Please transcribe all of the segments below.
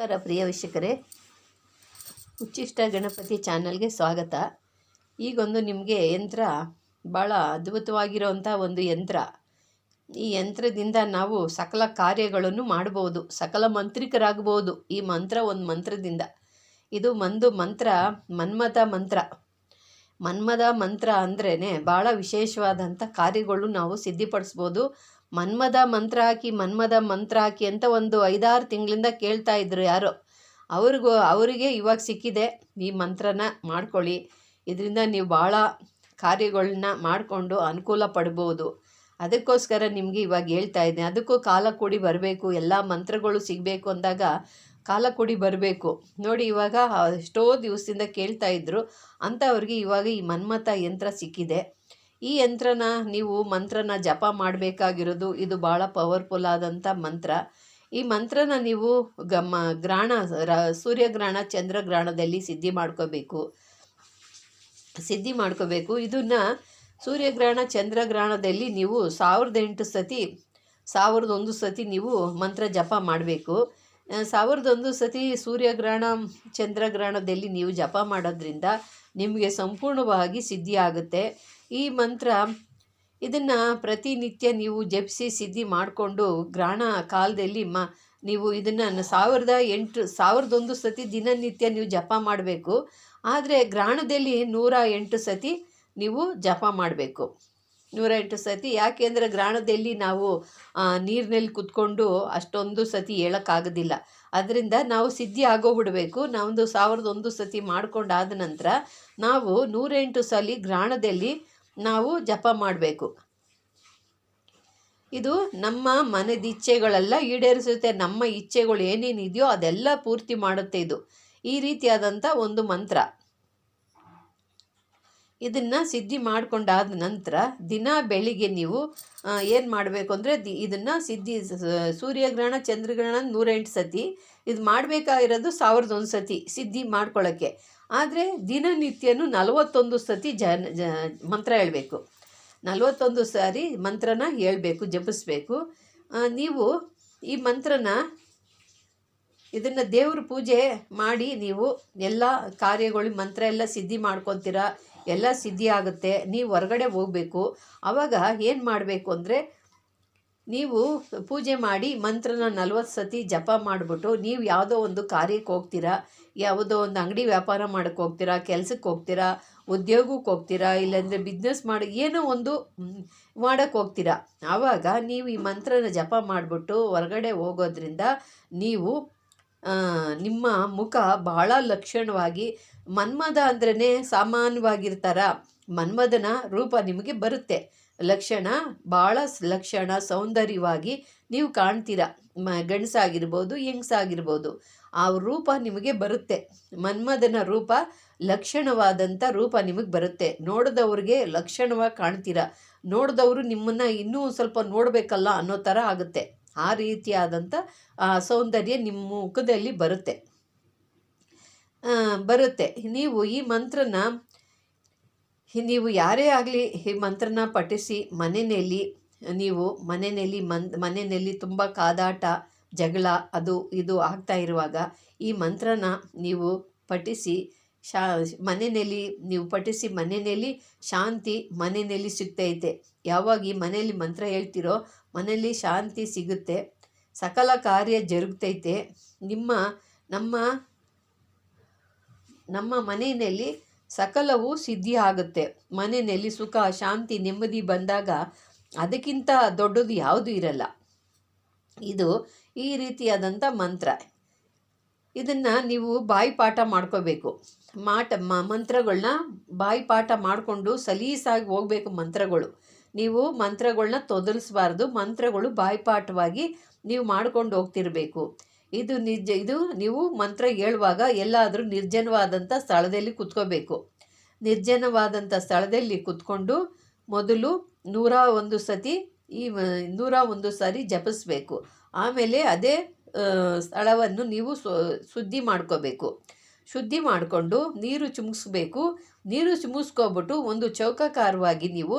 ನಮಸ್ಕಾರ ಪ್ರಿಯ ವೀಕ್ಷಕರೇ. ಉಚ್ಚಿಷ್ಟ ಗಣಪತಿ ಚಾನಲ್ಗೆ ಸ್ವಾಗತ. ಈಗೊಂದು ನಿಮಗೆ ಯಂತ್ರ ಭಾಳ ಅದ್ಭುತವಾಗಿರೋವಂಥ ಒಂದು ಯಂತ್ರ. ಈ ಯಂತ್ರದಿಂದ ನಾವು ಸಕಲ ಕಾರ್ಯಗಳನ್ನು ಮಾಡ್ಬೋದು, ಸಕಲ ಮಂತ್ರಿಕರಾಗ್ಬೋದು. ಈ ಮಂತ್ರ ಒಂದು ಮಂತ್ರದಿಂದ. ಇದು ಒಂದು ಮಂತ್ರ, ಮನ್ಮಥ ಮಂತ್ರ. ಮನ್ಮದ ಮಂತ್ರ ಅಂದ್ರೇ ಭಾಳ ವಿಶೇಷವಾದಂಥ ಕಾರ್ಯಗಳು ನಾವು ಸಿದ್ಧಿಪಡಿಸ್ಬೋದು. ಮನ್ಮದ ಮಂತ್ರ ಹಾಕಿ, ಮನ್ಮದ ಮಂತ್ರ ಹಾಕಿ ಅಂತ ಒಂದು ಐದಾರು ತಿಂಗಳಿಂದ ಕೇಳ್ತಾ ಇದ್ರು ಯಾರೋ. ಅವ್ರಿಗೂ, ಅವರಿಗೆ ಇವಾಗ ಸಿಕ್ಕಿದೆ. ಈ ಮಂತ್ರನ ಮಾಡ್ಕೊಳ್ಳಿ. ಇದರಿಂದ ನೀವು ಭಾಳ ಕಾರ್ಯಗಳನ್ನ ಮಾಡಿಕೊಂಡು ಅನುಕೂಲ ಪಡ್ಬೋದು. ಅದಕ್ಕೋಸ್ಕರ ನಿಮಗೆ ಇವಾಗ ಹೇಳ್ತಾ ಇದ್ದೀನಿ ಅದಕ್ಕೂ ಕಾಲ ಕೂಡಿ ಬರಬೇಕು. ಎಲ್ಲ ಮಂತ್ರಗಳು ಸಿಗಬೇಕು ಅಂದಾಗ ಕಾಲ ಕೂಡಿ ಬರಬೇಕು. ನೋಡಿ, ಇವಾಗ ಎಷ್ಟೋ ದಿವಸದಿಂದ ಕೇಳ್ತಾ ಇದ್ರು ಅಂಥವ್ರಿಗೆ ಇವಾಗ ಈ ಮನ್ಮಥ ಯಂತ್ರ ಸಿಕ್ಕಿದೆ. ಈ ಯಂತ್ರನ ನೀವು ಮಂತ್ರನ ಜಪ ಮಾಡಬೇಕಾಗಿರೋದು, ಇದು ಭಾಳ ಪವರ್ಫುಲ್ ಆದಂಥ ಮಂತ್ರ. ಈ ಮಂತ್ರನ ನೀವು ಗಮ ಗ್ರಹಣ ಸೂರ್ಯಗ್ರಹಣ, ಚಂದ್ರಗ್ರಹಣದಲ್ಲಿ ಸಿದ್ಧಿ ಮಾಡ್ಕೋಬೇಕು. ಸಿದ್ಧಿ ಮಾಡ್ಕೋಬೇಕು. ಇದನ್ನು ಸೂರ್ಯಗ್ರಹಣ, ಚಂದ್ರಗ್ರಹಣದಲ್ಲಿ ನೀವು ಸಾವಿರದ ಎಂಟು ಸತಿ, ಸಾವಿರದ ಒಂದು ಸತಿ ನೀವು ಮಂತ್ರ ಜಪ ಮಾಡಬೇಕು. ಸಾವಿರದ ಒಂದು ಸತಿ ಸೂರ್ಯಗ್ರಹಣ ಚಂದ್ರಗ್ರಹಣದಲ್ಲಿ ನೀವು ಜಪ ಮಾಡೋದ್ರಿಂದ ನಿಮಗೆ ಸಂಪೂರ್ಣವಾಗಿ ಸಿದ್ಧಿ ಆಗುತ್ತೆ. ಈ ಮಂತ್ರ ಇದನ್ನು ಪ್ರತಿನಿತ್ಯ ನೀವು ಜಪಿಸಿ ಸಿದ್ಧಿ ಮಾಡಿಕೊಂಡು ಗ್ರಹಣ ಕಾಲದಲ್ಲಿ ಮ, ನೀವು ಇದನ್ನು ಸಾವಿರದ ಎಂಟು, ಸಾವಿರದೊಂದು ಸತಿ ದಿನನಿತ್ಯ ನೀವು ಜಪ ಮಾಡಬೇಕು. ಆದರೆ ಗ್ರಹಣದಲ್ಲಿ ನೂರ ಎಂಟು ಸತಿ ನೀವು ಜಪ ಮಾಡಬೇಕು. ನೂರ ಎಂಟು ಸತಿ ಯಾಕೆಂದರೆ ಗ್ರಾಣದಲ್ಲಿ ನಾವು ನೀರಿನಲ್ಲಿ ಕುತ್ಕೊಂಡು ಅಷ್ಟೊಂದು ಸತಿ ಹೇಳೋಕ್ಕಾಗೋದಿಲ್ಲ. ಅದರಿಂದ ನಾವು ಸಿದ್ಧಿ ಆಗೋಗ್ಬಿಡಬೇಕು. ನಾವೊಂದು ಸಾವಿರದ ಒಂದು ಸತಿ ಮಾಡ್ಕೊಂಡಾದ ನಂತರ ನಾವು ನೂರೆಂಟು ಸಲ ಗ್ರಾಣದಲ್ಲಿ ನಾವು ಜಪ ಮಾಡಬೇಕು. ಇದು ನಮ್ಮ ಮನದಿಚ್ಛೆಗಳೆಲ್ಲ ಈಡೇರಿಸುತ್ತೆ. ನಮ್ಮ ಇಚ್ಛೆಗಳು ಏನೇನಿದೆಯೋ ಅದೆಲ್ಲ ಪೂರ್ತಿ ಮಾಡುತ್ತೆ ಇದು. ಈ ರೀತಿಯಾದಂಥ ಒಂದು ಮಂತ್ರ. ಇದನ್ನು ಸಿದ್ಧಿ ಮಾಡಿಕೊಂಡಾದ ನಂತರ ದಿನ ಬೆಳಿಗ್ಗೆ ನೀವು ಏನು ಮಾಡಬೇಕು ಅಂದರೆ ದಿ ಇದನ್ನು ಸಿದ್ಧಿ ಸೂರ್ಯಗ್ರಹಣ, ಚಂದ್ರಗ್ರಹಣ ನೂರೆಂಟು ಸತಿ. ಇದು ಮಾಡಬೇಕಾಗಿರೋದು ಸಾವಿರದ ಒಂದು ಸತಿ ಸಿದ್ಧಿ ಮಾಡ್ಕೊಳ್ಳೋಕ್ಕೆ ಆದರೆ ದಿನನಿತ್ಯನೂ ನಲವತ್ತೊಂದು ಸತಿ ಜ, ಮಂತ್ರ ಹೇಳಬೇಕು. ನಲವತ್ತೊಂದು ಸಾರಿ ಮಂತ್ರನ ಹೇಳಬೇಕು, ಜಪಿಸ್ಬೇಕು. ನೀವು ಈ ಮಂತ್ರನ ಇದನ್ನು ದೇವ್ರ ಪೂಜೆ ಮಾಡಿ ನೀವು ಎಲ್ಲ ಕಾರ್ಯಗಳು, ಮಂತ್ರ ಎಲ್ಲ ಸಿದ್ಧಿ ಮಾಡ್ಕೊತೀರ ಎಲ್ಲ ಸಿದ್ಧಿಯಾಗುತ್ತೆ ನೀವು ಹೊರಗಡೆ ಹೋಗಬೇಕು. ಆವಾಗ ಏನು ಮಾಡಬೇಕು ಅಂದರೆ, ನೀವು ಪೂಜೆ ಮಾಡಿ ಮಂತ್ರನ ನಲ್ವತ್ತು ಸತಿ ಜಪ ಮಾಡಿಬಿಟ್ಟು ನೀವು ಯಾವುದೋ ಒಂದು ಕಾರ್ಯಕ್ಕೆ ಹೋಗ್ತೀರಾ, ಯಾವುದೋ ಒಂದು ಅಂಗಡಿ ವ್ಯಾಪಾರ ಮಾಡೋಕ್ಕೆ ಹೋಗ್ತೀರಾ, ಕೆಲಸಕ್ಕೆ ಹೋಗ್ತೀರಾ, ಉದ್ಯೋಗಕ್ಕೆ ಹೋಗ್ತೀರಾ, ಇಲ್ಲಾಂದರೆ ಬಿಸ್ನೆಸ್ ಮಾಡಿ, ಏನೋ ಒಂದು ಮಾಡೋಕ್ಕೆ ಹೋಗ್ತೀರಾ. ಆವಾಗ ನೀವು ಈ ಮಂತ್ರನ ಜಪ ಮಾಡಿಬಿಟ್ಟು ಹೊರಗಡೆ ಹೋಗೋದ್ರಿಂದ ನೀವು ನಿಮ್ಮ ಮುಖ ಬಹಳ ಲಕ್ಷಣವಾಗಿ ಮನ್ಮದ ಅಂದ್ರೇ ಸಾಮಾನ್ಯವಾಗಿರ್ತಾರ. ಮನ್ಮದನ ರೂಪ ನಿಮಗೆ ಬರುತ್ತೆ. ಲಕ್ಷಣ ಭಾಳ ಲಕ್ಷಣ, ಸೌಂದರ್ಯವಾಗಿ ನೀವು ಕಾಣ್ತೀರ. ಮ, ಗಂಡಸಾಗಿರ್ಬೋದು, ಹೆಂಗಸಾಗಿರ್ಬೋದು, ಆ ರೂಪ ನಿಮಗೆ ಬರುತ್ತೆ. ಮನ್ಮದನ ರೂಪ ಲಕ್ಷಣವಾದಂಥ ರೂಪ ನಿಮಗೆ ಬರುತ್ತೆ. ನೋಡಿದವ್ರಿಗೆ ಲಕ್ಷಣವಾಗಿ ಕಾಣ್ತೀರ. ನೋಡಿದವರು ನಿಮ್ಮನ್ನು ಇನ್ನೂ ಸ್ವಲ್ಪ ನೋಡಬೇಕಲ್ಲ ಅನ್ನೋ ಥರ ಆಗುತ್ತೆ. ಆ ರೀತಿಯಾದಂಥ ಸೌಂದರ್ಯ ನಿಮ್ಮ ಮುಖದಲ್ಲಿ ಬರುತ್ತೆ. ಬರುತ್ತೆ. ನೀವು ಈ ಮಂತ್ರನ, ನೀವು ಯಾರೇ ಆಗಲಿ ಈ ಮಂತ್ರನ ಪಠಿಸಿ, ಮನೆಯಲ್ಲಿ ನೀವು ಮನೆಯಲ್ಲಿ ಮನ್, ಮನೆಯಲ್ಲಿ ತುಂಬ ಕಾದಾಟ, ಜಗಳ, ಅದು ಇದು ಆಗ್ತಾ ಇರುವಾಗ ಈ ಮಂತ್ರನ ನೀವು ಪಠಿಸಿ, ಶಾ, ಮನೆಯಲ್ಲಿ ನೀವು ಪಠಿಸಿ, ಮನೆಯಲ್ಲಿ ಶಾಂತಿ ಮನೆಯಲ್ಲಿ ಸಿಗ್ತೈತೆ ಯಾವಾಗ ಈ ಮನೆಯಲ್ಲಿ ಮಂತ್ರ ಹೇಳ್ತಿರೋ ಮನೆಯಲ್ಲಿ ಶಾಂತಿ ಸಿಗುತ್ತೆ. ಸಕಲ ಕಾರ್ಯ ಜರುಗ್ತೈತೆ. ನಿಮ್ಮ, ನಮ್ಮ ನಮ್ಮ ಮನೆಯಲ್ಲಿ ಸಕಲವು ಸಿದ್ಧಿ ಆಗುತ್ತೆ ಮನೆಯಲ್ಲಿ ಸುಖ, ಶಾಂತಿ, ನೆಮ್ಮದಿ ಬಂದಾಗ ಅದಕ್ಕಿಂತ ದೊಡ್ಡದು ಯಾವುದೂ ಇರಲ್ಲ. ಇದು ಈ ರೀತಿಯಾದಂಥ ಮಂತ್ರ. ಇದನ್ನು ನೀವು ಬಾಯಿ ಪಾಠ ಮಾಡ್ಕೋಬೇಕು. ಮಾಟ ಮಂತ್ರಗಳನ್ನ ಬಾಯಿ ಪಾಠ ಮಾಡಿಕೊಂಡು ಸಲೀಸಾಗಿ ಹೋಗಬೇಕು ಮಂತ್ರಗಳು. ನೀವು ಮಂತ್ರಗಳನ್ನ ತೊದಲಿಸಬಾರ್ದು ಮಂತ್ರಗಳು ಬಾಯ್ಪಾಠವಾಗಿ ನೀವು ಮಾಡ್ಕೊಂಡು ಹೋಗ್ತಿರ್ಬೇಕು. ಇದು ನಿಜ, ಇದು ನೀವು ಮಂತ್ರ ಹೇಳುವಾಗ ಎಲ್ಲಾದರೂ ನಿರ್ಜನವಾದಂಥ ಸ್ಥಳದಲ್ಲಿ ಕುತ್ಕೋಬೇಕು. ನಿರ್ಜನವಾದಂಥ ಸ್ಥಳದಲ್ಲಿ ಕುತ್ಕೊಂಡು ಮೊದಲು ನೂರ ಒಂದು ಸತಿ ಈ ನೂರ ಒಂದು ಸಾರಿ ಜಪಿಸ್ಬೇಕು. ಆಮೇಲೆ ಅದೇ ಸ್ಥಳವನ್ನು ನೀವು ಶುದ್ಧಿ ಮಾಡ್ಕೋಬೇಕು. ಶುದ್ಧಿ ಮಾಡಿಕೊಂಡು ನೀರು ಚಿಮುಕ್ಸ್ಬೇಕು ನೀರು ಚಿಮುಕ್ಸ್ಕೊಬಿಟ್ಟು ಒಂದು ಚೌಕಾಕಾರವಾಗಿ ನೀವು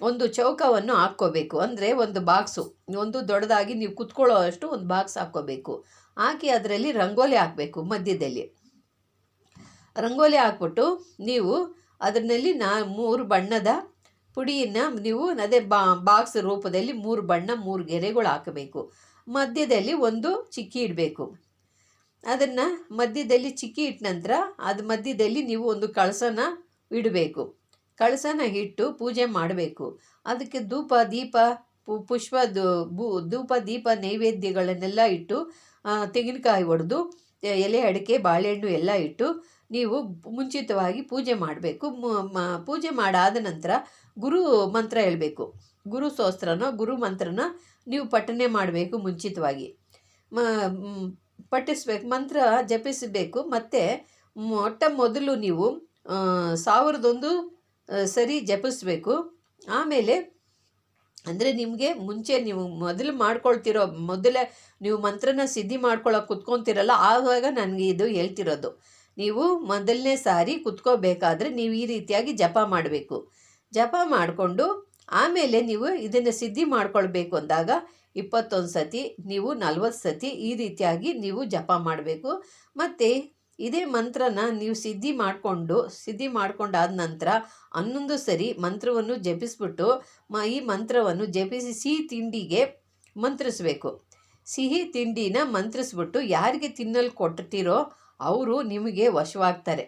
ಒಂದು ಚೌಕವನ್ನು ಹಾಕ್ಕೋಬೇಕು. ಅಂದರೆ ಒಂದು ಬಾಕ್ಸು ಒಂದು ದೊಡ್ಡದಾಗಿ ನೀವು ಕುತ್ಕೊಳ್ಳೋ ಅಷ್ಟು ಒಂದು ಬಾಕ್ಸ್ ಹಾಕ್ಕೋಬೇಕು. ಹಾಕಿ ಅದರಲ್ಲಿ ರಂಗೋಲಿ ಹಾಕಬೇಕು ಮಧ್ಯದಲ್ಲಿ. ರಂಗೋಲಿ ಹಾಕ್ಬಿಟ್ಟು ನೀವು ಅದರಲ್ಲಿ ನಾ ಮೂರು ಬಣ್ಣದ ಪುಡಿಯನ್ನು ನೀವು ಅದೇ ಬಾ ಬಾಕ್ಸ್ ರೂಪದಲ್ಲಿ ಮೂರು ಬಣ್ಣ, ಮೂರು ಗೆರೆಗಳು ಹಾಕಬೇಕು. ಮಧ್ಯದಲ್ಲಿ ಒಂದು ಚಿಕ್ಕಿ ಇಡಬೇಕು. ಅದನ್ನು ಮಧ್ಯದಲ್ಲಿ ಚಿಕ್ಕಿ ಇಟ್ಟ ನಂತರ ಅದು ಮಧ್ಯದಲ್ಲಿ ನೀವು ಒಂದು ಕಳಸನ ಇಡಬೇಕು. ಕಳಸನ ಇಟ್ಟು ಪೂಜೆ ಮಾಡಬೇಕು. ಅದಕ್ಕೆ ಧೂಪ, ದೀಪ, ಪು, ಪುಷ್ಪ ಬು, ಧೂಪ, ದೀಪ, ನೈವೇದ್ಯಗಳನ್ನೆಲ್ಲ ಇಟ್ಟು ತೆಂಗಿನಕಾಯಿ ಒಡೆದು ಎಲೆ, ಅಡಿಕೆ, ಬಾಳೆಹಣ್ಣು ಎಲ್ಲ ಇಟ್ಟು ನೀವು ಮುಂಚಿತವಾಗಿ ಪೂಜೆ ಮಾಡಬೇಕು. ಪೂಜೆ ಮಾಡಾದ ನಂತರ ಗುರು ಮಂತ್ರ ಹೇಳಬೇಕು. ಗುರು ಸ್ತೋತ್ರನ ಗುರು ಮಂತ್ರನ ನೀವು ಪಠನೆ ಮಾಡಬೇಕು ಮುಂಚಿತವಾಗಿ. ಮ ಪಠಿಸ್ಬೇಕು, ಮಂತ್ರ ಜಪಿಸಬೇಕು. ಮತ್ತು ಮೊಟ್ಟ ಮೊದಲು ನೀವು ಸಾವಿರದೊಂದು ಸರಿ ಜಪಿಸ್ಬೇಕು. ಆಮೇಲೆ ಅಂದರೆ ನಿಮಗೆ ಮುಂಚೆ ನೀವು ಮೊದಲು ಮಾಡ್ಕೊಳ್ತಿರೋ, ಮೊದಲೇ ನೀವು ಮಂತ್ರನ ಸಿದ್ಧಿ ಮಾಡ್ಕೊಳ್ಳೋಕೆ ಕುತ್ಕೊತಿರಲ್ಲ, ಆವಾಗ ನನಗೆ ಇದು ಹೇಳ್ತಿರೋದು. ನೀವು ಮೊದಲನೇ ಸಾರಿ ಕುತ್ಕೋಬೇಕಾದ್ರೆ ನೀವು ಈ ರೀತಿಯಾಗಿ ಜಪ ಮಾಡಬೇಕು. ಜಪ ಮಾಡಿಕೊಂಡು ಆಮೇಲೆ ನೀವು ಇದನ್ನು ಸಿದ್ಧಿ ಮಾಡ್ಕೊಳ್ಬೇಕು ಅಂದಾಗ ಇಪ್ಪತ್ತೊಂದು ಸತಿ ನೀವು ನಲ್ವತ್ತು ಸತಿ ಈ ರೀತಿಯಾಗಿ ನೀವು ಜಪ ಮಾಡಬೇಕು. ಮತ್ತು ಇದೇ ಮಂತ್ರನ ನೀವು ಸಿದ್ಧಿ ಮಾಡಿಕೊಂಡು, ಸಿದ್ಧಿ ಮಾಡಿಕೊಂಡಾದ ನಂತರ ಹನ್ನೊಂದು ಸರಿ ಮಂತ್ರವನ್ನು ಜಪಿಸ್ಬಿಟ್ಟು ಮ, ಈ ಮಂತ್ರವನ್ನು ಜಪಿಸಿ ಸಿಹಿ ತಿಂಡಿಗೆ ಮಂತ್ರಿಸಬೇಕು. ಸಿಹಿ ತಿಂಡಿನ ಮಂತ್ರಿಸ್ಬಿಟ್ಟು ಯಾರಿಗೆ ತಿನ್ನಲು ಕೊಟ್ಟಿರೋ ಅವರು ನಿಮಗೆ ವಶವಾಗ್ತಾರೆ.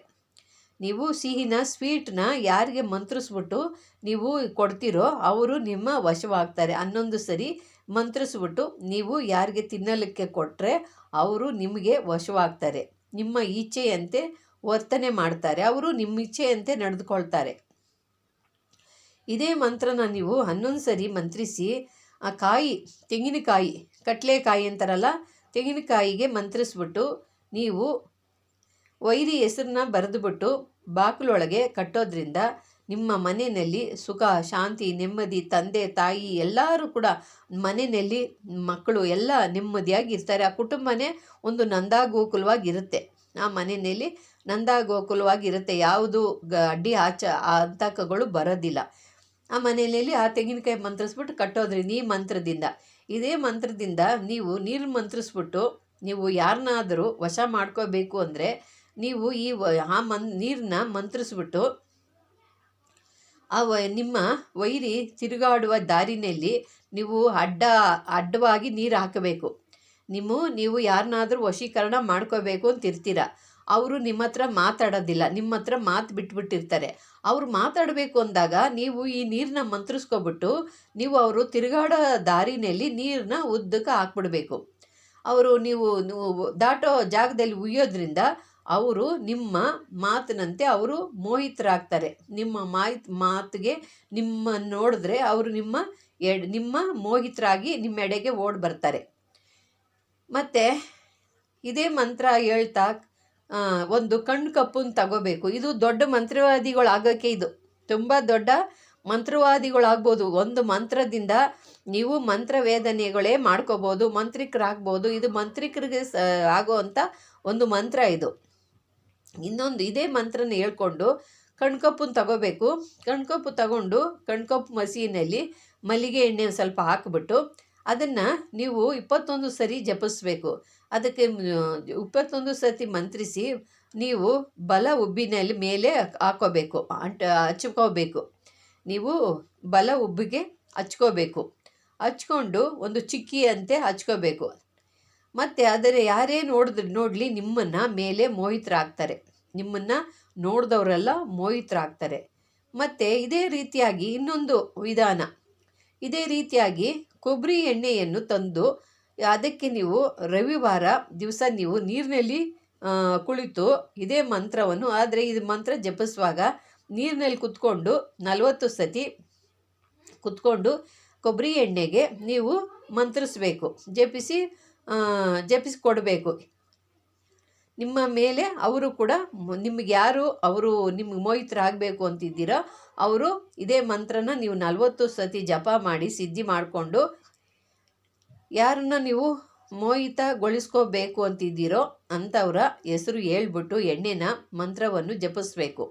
ನೀವು ಸಿಹಿನ, ಸ್ವೀಟ್ನ ಯಾರಿಗೆ ಮಂತ್ರಿಸ್ಬಿಟ್ಟು ನೀವು ಕೊಡ್ತೀರೋ ಅವರು ನಿಮ್ಮ ವಶವಾಗ್ತಾರೆ. ಹನ್ನೊಂದು ಸರಿ ಮಂತ್ರಿಸ್ಬಿಟ್ಟು ನೀವು ಯಾರಿಗೆ ತಿನ್ನಲಿಕ್ಕೆ ಕೊಟ್ಟರೆ ಅವರು ನಿಮಗೆ ವಶವಾಗ್ತಾರೆ. ನಿಮ್ಮ ಇಚ್ಛೆಯಂತೆ ವರ್ತನೆ ಮಾಡ್ತಾರೆ. ಅವರು ನಿಮ್ಮ ಇಚ್ಛೆಯಂತೆ ನಡೆದುಕೊಳ್ತಾರೆ. ಇದೇ ಮಂತ್ರನ ನೀವು ಹನ್ನೊಂದು ಸರಿ ಮಂತ್ರಿಸಿ, ಆ ಕಾಯಿ, ತೆಂಗಿನಕಾಯಿ, ಕಟ್ಲೆಕಾಯಿ ಅಂತಾರಲ್ಲ, ತೆಂಗಿನಕಾಯಿಗೆ ಮಂತ್ರಿಸ್ಬಿಟ್ಟು ನೀವು ವೈರಿ ಹೆಸರನ್ನ ಬರೆದುಬಿಟ್ಟು ಬಾಗಿಲೊಳಗೆ ಕಟ್ಟೋದ್ರಿಂದ ನಿಮ್ಮ ಮನೆಯಲ್ಲಿ ಸುಖ, ಶಾಂತಿ, ನೆಮ್ಮದಿ, ತಂದೆ, ತಾಯಿ ಎಲ್ಲರೂ ಕೂಡ ಮನೆಯಲ್ಲಿ ಮಕ್ಕಳು ಎಲ್ಲ ನೆಮ್ಮದಿಯಾಗಿ ಇರ್ತಾರೆ ಆ ಕುಟುಂಬನೇ ಒಂದು ನಂದಾಗೋಕುಲವಾಗಿರುತ್ತೆ. ಆ ಮನೆಯಲ್ಲಿ ನಂದಾಗೋಕುಲವಾಗಿರುತ್ತೆ. ಯಾವುದು ಗ, ಅಡ್ಡಿ ಆಚ, ಆತಂಕಗಳು ಬರೋದಿಲ್ಲ. ಆ ಮನೆಯಲ್ಲಿ ಆ ತೆಂಗಿನಕಾಯಿ ಮಂತ್ರಿಸ್ಬಿಟ್ಟು ಕಟ್ಟೋದ್ರಿ ಈ ಮಂತ್ರದಿಂದ. ಇದೇ ಮಂತ್ರದಿಂದ ನೀವು ನೀರು ಮಂತ್ರಿಸ್ಬಿಟ್ಟು ನೀವು ಯಾರನ್ನಾದರೂ ವಶ ಮಾಡ್ಕೋಬೇಕು ಅಂದರೆ ನೀವು ಈ ಆ ಮನ್, ನೀರನ್ನ ಮಂತ್ರಿಸ್ಬಿಟ್ಟು ಆ ನಿಮ್ಮ ವೈರಿ ತಿರುಗಾಡುವ ದಾರಿನಲ್ಲಿ ನೀವು ಅಡ್ಡ, ಅಡ್ಡವಾಗಿ ನೀರು ಹಾಕಬೇಕು. ನಿಮ್ಮ, ನೀವು ಯಾರನ್ನಾದರೂ ವಶೀಕರಣ ಮಾಡ್ಕೋಬೇಕು ಅಂತ ಇರ್ತೀರ. ಅವರು ನಿಮ್ಮ ಹತ್ರ ಮಾತಾಡೋದಿಲ್ಲ. ನಿಮ್ಮ ಹತ್ರ ಮಾತು ಬಿಟ್ಬಿಟ್ಟಿರ್ತಾರೆ. ಅವ್ರು ಮಾತಾಡಬೇಕು ಅಂದಾಗ ನೀವು ಈ ನೀರನ್ನ ಮಂತ್ರಿಸ್ಕೊಬಿಟ್ಟು ನೀವು ಅವರು ತಿರುಗಾಡೋ ದಾರಿನಲ್ಲಿ ನೀರನ್ನ ಉದ್ದಕ್ಕೆ ಹಾಕ್ಬಿಡ್ಬೇಕು. ಅವರು ನೀವು ದಾಟೋ ಜಾಗದಲ್ಲಿ ಉಯ್ಯೋದ್ರಿಂದ ಅವರು ನಿಮ್ಮ ಮಾತಿನಂತೆ ಅವರು ಮೋಹಿತರಾಗ್ತಾರೆ. ನಿಮ್ಮ ಮಾಹಿತ್ ಮಾತಿಗೆ ನಿಮ್ಮ ನೋಡಿದ್ರೆ ಅವರು ನಿಮ್ಮ ಎಡ್, ನಿಮ್ಮ ಮೋಹಿತರಾಗಿ ನಿಮ್ಮ ಎಡೆಗೆ ಓಡಿ ಬರ್ತಾರೆ. ಮತ್ತು ಇದೇ ಮಂತ್ರ ಹೇಳ್ತಾ ಒಂದು ಕಣ್ಣು ಕಪ್ಪನ್ನು ತಗೋಬೇಕು. ಇದು ದೊಡ್ಡ ಮಂತ್ರವಾದಿಗಳಾಗೋಕ್ಕೆ ಇದು. ತುಂಬ ದೊಡ್ಡ ಮಂತ್ರವಾದಿಗಳಾಗ್ಬೋದು. ಒಂದು ಮಂತ್ರದಿಂದ ನೀವು ಮಂತ್ರ ವೇದನೆಗಳೇ ಮಾಡ್ಕೋಬೋದು, ಮಂತ್ರಿಕರಾಗ್ಬೋದು. ಇದು ಮಂತ್ರಿಕರಿಗೆ ಸ ಒಂದು ಮಂತ್ರ ಇದು. ಇನ್ನೊಂದು ಇದೇ ಮಂತ್ರನ ಹೇಳ್ಕೊಂಡು ಕಣ್ಕಪ್ಪನ್ನು ತಗೋಬೇಕು. ಕಣ್ಕಪ್ಪು ತಗೊಂಡು ಕಣ್ಕಪ್ಪು ಮಸೀನಲ್ಲಿ ಮಲ್ಲಿಗೆ ಎಣ್ಣೆ ಸ್ವಲ್ಪ ಹಾಕಿಬಿಟ್ಟು ಅದನ್ನು ನೀವು ಇಪ್ಪತ್ತೊಂದು ಸರಿ ಜಪಿಸ್ಬೇಕು. ಅದಕ್ಕೆ ಇಪ್ಪತ್ತೊಂದು ಸತಿ ಮಂತ್ರಿಸಿ ನೀವು ಬಲ ಉಬ್ಬಿನಲ್ಲಿ ಮೇಲೆ ಹಾಕೋಬೇಕು. ಅಂಟ, ಹಚ್ಕೋಬೇಕು. ನೀವು ಬಲ ಉಬ್ಬಿಗೆ ಹಚ್ಕೋಬೇಕು. ಹಚ್ಕೊಂಡು ಒಂದು ಚಿಕ್ಕಿಯಂತೆ ಹಚ್ಕೋಬೇಕು. ಮತ್ತು ಅದರ ಯಾರೇ ನೋಡಿದ್ರೆ, ನೋಡಲಿ ನಿಮ್ಮನ್ನು ಮೇಲೆ ಮೋಹಿತರಾಗ್ತಾರೆ. ನಿಮ್ಮನ್ನು ನೋಡಿದವರೆಲ್ಲ ಮೋಹಿತರಾಗ್ತಾರೆ. ಮತ್ತು ಇದೇ ರೀತಿಯಾಗಿ ಇನ್ನೊಂದು ವಿಧಾನ. ಇದೇ ರೀತಿಯಾಗಿ ಕೊಬ್ಬರಿ ಎಣ್ಣೆಯನ್ನು ತಂದು ಅದಕ್ಕೆ ನೀವು ರವಿವಾರ ದಿವಸ ನೀವು ನೀರಿನಲ್ಲಿ ಕುಳಿತು ಇದೇ ಮಂತ್ರವನ್ನು, ಆದರೆ ಇದು ಮಂತ್ರ ಜಪಿಸುವಾಗ ನೀರಿನಲ್ಲಿ ಕುತ್ಕೊಂಡು ನಲವತ್ತು ಸತಿ ಕುತ್ಕೊಂಡು ಕೊಬ್ಬರಿ ಎಣ್ಣೆಗೆ ನೀವು ಮಂತ್ರಿಸಬೇಕು, ಜಪಿಸಿ ಜಪಿಸಿ ಕೊಡಬೇಕು ನಿಮ್ಮ ಮೇಲೆ ಅವರು ಕೂಡ ನಿಮಗೆ ಯಾರು ಅವರು ನಿಮ್ಗೆ ಮೋಹಿತರಾಗಬೇಕು ಅಂತಿದ್ದೀರೋ ಅವರು ಇದೇ ಮಂತ್ರನ ನೀವು ನಲವತ್ತು ಸತಿ ಜಪ ಮಾಡಿ, ಸಿದ್ಧಿ ಮಾಡಿಕೊಂಡು ಯಾರನ್ನ ನೀವು ಮೋಹಿತಗೊಳಿಸ್ಕೋಬೇಕು ಅಂತಿದ್ದೀರೋ ಅಂಥವ್ರ ಹೆಸರು ಹೇಳ್ಬಿಟ್ಟು ಎಣ್ಣೆನ, ಮಂತ್ರವನ್ನು ಜಪಿಸ್ಬೇಕು.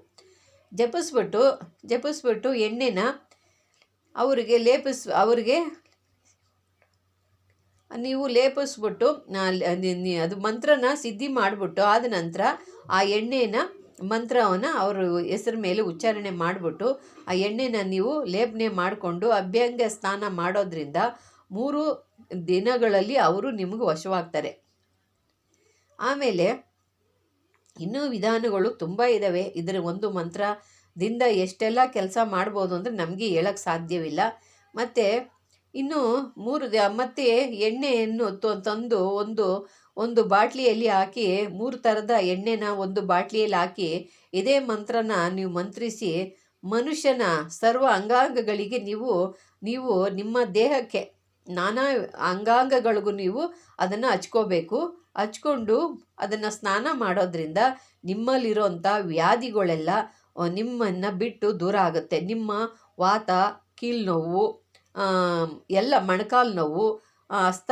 ಜಪಿಸ್ಬಿಟ್ಟು ಜಪಿಸ್ಬಿಟ್ಟು ಎಣ್ಣೆನ ಅವರಿಗೆ ಲೇಪಿಸ್, ಅವರಿಗೆ ನೀವು ಲೇಪಿಸ್ಬಿಟ್ಟು ಅದು ಮಂತ್ರನ ಸಿದ್ಧಿ ಮಾಡಿಬಿಟ್ಟು ಆದ ನಂತರ ಆ ಎಣ್ಣೆನ, ಮಂತ್ರವನ್ನು ಅವರ ಹೆಸರು ಮೇಲೆ ಉಚ್ಚಾರಣೆ ಮಾಡಿಬಿಟ್ಟು, ಆ ಎಣ್ಣೆನ ನೀವು ಲೇಪನೆ ಮಾಡಿಕೊಂಡು ಅಭ್ಯಂಗ ಸ್ನಾನ ಮಾಡೋದ್ರಿಂದ ಮೂರು ದಿನಗಳಲ್ಲಿ ಅವರು ನಿಮಗೆ ವಶವಾಗ್ತಾರೆ. ಆಮೇಲೆ ಇನ್ನೂ ವಿಧಾನಗಳು ತುಂಬ ಇದ್ದಾವೆ ಇದರ ಒಂದು ಮಂತ್ರದಿಂದ ಎಷ್ಟೆಲ್ಲ ಕೆಲಸ ಮಾಡ್ಬೋದು ಅಂದರೆ ನಮಗೆ ಹೇಳಕ್ಕೆ ಸಾಧ್ಯವಿಲ್ಲ. ಮತ್ತು ಇನ್ನು ಮೂರು ಮತ್ತು ಎಣ್ಣೆಯನ್ನು ತಂದು ಒಂದು ಒಂದು ಬಾಟ್ಲಿಯಲ್ಲಿ ಹಾಕಿ ಮೂರು ಥರದ ಎಣ್ಣೆನ ಒಂದು ಬಾಟ್ಲಿಯಲ್ಲಿ ಹಾಕಿ ಇದೇ ಮಂತ್ರನ ನೀವು ಮಂತ್ರಿಸಿ ಮನುಷ್ಯನ ಸರ್ವ ಅಂಗಾಂಗಗಳಿಗೆ ನೀವು ನೀವು ನಿಮ್ಮ ದೇಹಕ್ಕೆ ನಾನಾ ಅಂಗಾಂಗಗಳಿಗೂ ನೀವು ಅದನ್ನು ಹಚ್ಕೋಬೇಕು. ಹಚ್ಕೊಂಡು ಅದನ್ನು ಸ್ನಾನ ಮಾಡೋದ್ರಿಂದ ನಿಮ್ಮಲ್ಲಿರೋಂಥ ವ್ಯಾಧಿಗಳೆಲ್ಲ ನಿಮ್ಮನ್ನು ಬಿಟ್ಟು ದೂರ ಆಗುತ್ತೆ. ನಿಮ್ಮ ವಾತ ಕೀಲ್ನೋವು ಆಮ್, ಎಲ್ಲ ಮೊಣಕಾಲು ನೋವು ಅಸ್ತ,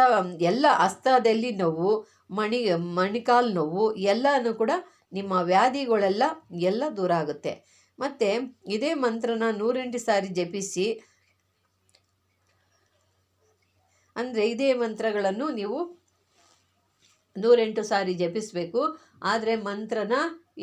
ಎಲ್ಲ ಅಸ್ತದಲ್ಲಿ ನೋವು, ಮಣಿ, ಮಣಿಕಾಲು ನೋವು, ಎಲ್ಲನೂ ಕೂಡ ನಿಮ್ಮ ವ್ಯಾಧಿಗಳೆಲ್ಲ ಎಲ್ಲ ದೂರ ಆಗುತ್ತೆ. ಮತ್ತು ಇದೇ ಮಂತ್ರನ ನೂರೆಂಟು ಸಾರಿ ಜಪಿಸಿ, ಅಂದರೆ ಇದೇ ಮಂತ್ರಗಳನ್ನು ನೀವು ನೂರೆಂಟು ಸಾರಿ ಜಪಿಸಬೇಕು. ಆದರೆ ಮಂತ್ರನ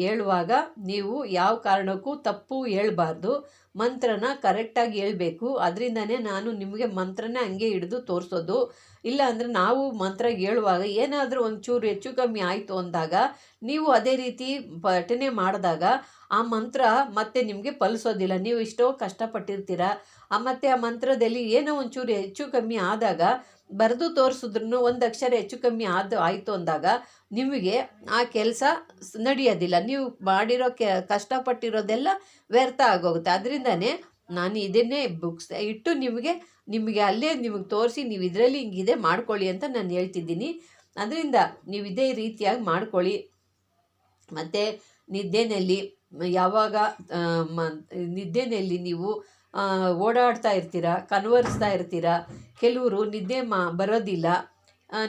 ಹೇಳುವಾಗ ನೀವು ಯಾವ ಕಾರಣಕ್ಕೂ ತಪ್ಪು ಹೇಳ್ಬಾರ್ದು. ಮಂತ್ರನ ಕರೆಕ್ಟಾಗಿ ಹೇಳ್ಬೇಕು. ಅದರಿಂದನೇ ನಾನು ನಿಮಗೆ ಮಂತ್ರನೇ ಹಂಗೆ ಹಿಡಿದು ತೋರಿಸೋದು. ಇಲ್ಲ ಅಂದರೆ ನಾವು ಮಂತ್ರ ಹೇಳುವಾಗ ಏನಾದರೂ ಒಂಚೂರು ಹೆಚ್ಚು ಕಮ್ಮಿ ಆಯಿತು ಅಂದಾಗ ನೀವು ಅದೇ ರೀತಿ ಪಠನೆ ಮಾಡಿದಾಗ ಆ ಮಂತ್ರ ಮತ್ತೆ ನಿಮಗೆ ಫಲಿಸೋದಿಲ್ಲ. ನೀವು ಇಷ್ಟೋ ಕಷ್ಟಪಟ್ಟಿರ್ತೀರ. ಆ ಮತ್ತೆ ಆ ಮಂತ್ರದಲ್ಲಿ ಏನೋ ಒಂಚೂರು ಹೆಚ್ಚು ಕಮ್ಮಿ ಆದಾಗ, ಬರೆದು ತೋರಿಸಿದ್ರು ಒಂದು ಅಕ್ಷರ ಹೆಚ್ಚು ಕಮ್ಮಿ ಆದ ಆಯಿತು ಅಂದಾಗ ನಿಮಗೆ ಆ ಕೆಲಸ ನಡೆಯೋದಿಲ್ಲ. ನೀವು ಮಾಡಿರೋ ಕೆ, ಕಷ್ಟಪಟ್ಟಿರೋದೆಲ್ಲ ವ್ಯರ್ಥ ಆಗೋಗುತ್ತೆ. ಅದರಿಂದನೇ ನಾನು ಇದನ್ನೇ ಬುಕ್ಸ್ ಇಟ್ಟು ನಿಮಗೆ ನಿಮಗೆ ಅಲ್ಲೇ ನಿಮಗೆ ತೋರಿಸಿ ನೀವು ಇದರಲ್ಲಿ ಹಿಂಗಿದೆ ಮಾಡ್ಕೊಳ್ಳಿ ಅಂತ ನಾನು ಹೇಳ್ತಿದ್ದೀನಿ. ಅದರಿಂದ ನೀವು ಇದೇ ರೀತಿಯಾಗಿ ಮಾಡ್ಕೊಳ್ಳಿ. ಮತ್ತು ನಿದ್ದೆನಲ್ಲಿ ಯಾವಾಗ ನಿದ್ದೆನಲ್ಲಿ ನೀವು ಓಡಾಡ್ತಾ ಇರ್ತೀರ ಕನ್ವರ್ಸ್ತಾ ಇರ್ತೀರ, ಕೆಲವರು ನಿದ್ದೆ ಮಾ, ಬರೋದಿಲ್ಲ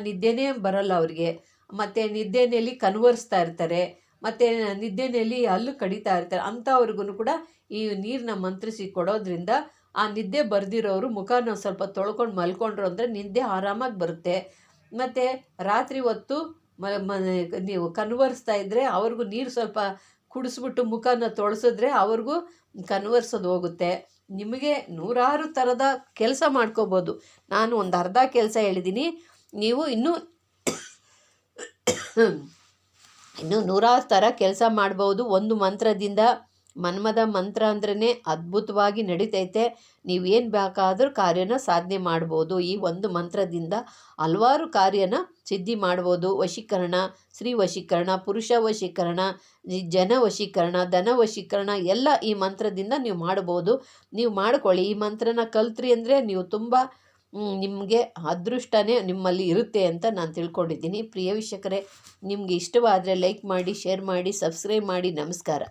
ನಿದ್ದೆನೇ ಬರೋಲ್ಲ ಅವ್ರಿಗೆ. ಮತ್ತು ನಿದ್ದೆನಲ್ಲಿ ಕನ್ವರ್ಸ್ತಾ ಇರ್ತಾರೆ, ಮತ್ತು ನಿದ್ದೆನಲ್ಲಿ ಹಲ್ಲು ಕಡಿತಾ ಇರ್ತಾರೆ ಅಂಥವ್ರಿಗೂ ಕೂಡ ಈ ನೀರನ್ನ ಮಂತ್ರಿಸಿ ಕೊಡೋದ್ರಿಂದ ಆ ನಿದ್ದೆ ಬರ್ದಿರೋರು ಮುಖನ ಸ್ವಲ್ಪ ತೊಳ್ಕೊಂಡು ಮಲ್ಕೊಂಡ್ರು ಅಂದರೆ ನಿದ್ದೆ ಆರಾಮಾಗಿ ಬರುತ್ತೆ. ಮತ್ತು ರಾತ್ರಿ ಹೊತ್ತು ಮ ನೀವು ಕನ್ವರ್ಸ್ತಾ ಇದ್ದರೆ ಅವ್ರಿಗೂ ನೀರು ಸ್ವಲ್ಪ ಕುಡಿಸ್ಬಿಟ್ಟು ಮುಖನ ತೊಳೆಸಿದ್ರೆ ಅವ್ರಿಗೂ ಕನ್ವರ್ಸೋದು ಹೋಗುತ್ತೆ. ನಿಮಗೆ ನೂರಾರು ಥರದ ಕೆಲಸ ಮಾಡ್ಕೋಬೋದು. ನಾನು ಒಂದು ಅರ್ಧ ಕೆಲಸ ಹೇಳಿದ್ದೀನಿ ನೀವು ಇನ್ನೂ ಇನ್ನು ನೂರಾರು ಥರ ಕೆಲಸ ಮಾಡ್ಬೋದು. ಒಂದು ಮಂತ್ರದಿಂದ ಮನ್ಮದ ಮಂತ್ರ ಅಂದ್ರೇ ಅದ್ಭುತವಾಗಿ ನಡೀತೈತೆ. ನೀವೇನು ಬೇಕಾದರೂ ಕಾರ್ಯನ ಸಾಧನೆ ಮಾಡ್ಬೋದು. ಈ ಒಂದು ಮಂತ್ರದಿಂದ ಹಲವಾರು ಕಾರ್ಯನ ಸಿದ್ಧಿ ಮಾಡ್ಬೋದು. ವಶೀಕರಣ, ಸ್ತ್ರೀ ವಶೀಕರಣ, ಪುರುಷ ವಶೀಕರಣ ಜನ ವಶೀಕರಣ, ಧನ ವಶೀಕರಣ ಎಲ್ಲ ಈ ಮಂತ್ರದಿಂದ ನೀವು ಮಾಡ್ಬೋದು. ನೀವು ಮಾಡ್ಕೊಳ್ಳಿ. ಈ ಮಂತ್ರನ ಕಲ್ತ್ರಿ ಅಂದರೆ ನೀವು ತುಂಬ ನಿಮಗೆ ಅದೃಷ್ಟನೇ ನಿಮ್ಮಲ್ಲಿ ಇರುತ್ತೆ ಅಂತ ನಾನು ತಿಳ್ಕೊಂಡಿದ್ದೀನಿ. ಪ್ರಿಯ ವೀಕ್ಷಕರೇ, ನಿಮಗೆ ಇಷ್ಟವಾದರೆ ಲೈಕ್ ಮಾಡಿ, ಶೇರ್ ಮಾಡಿ, ಸಬ್ಸ್ಕ್ರೈಬ್ ಮಾಡಿ. ನಮಸ್ಕಾರ.